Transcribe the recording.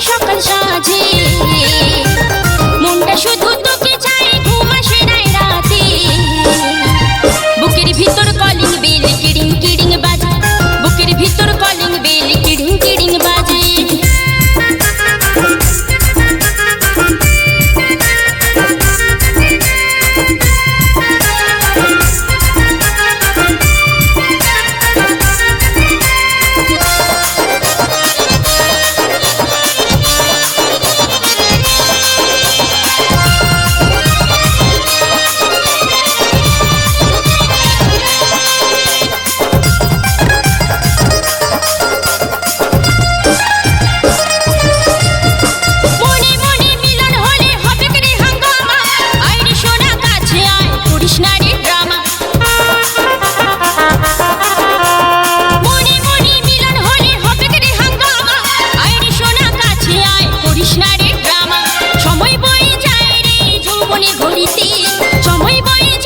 সকাল সাজে। মনটা শুধু সময় বয়ে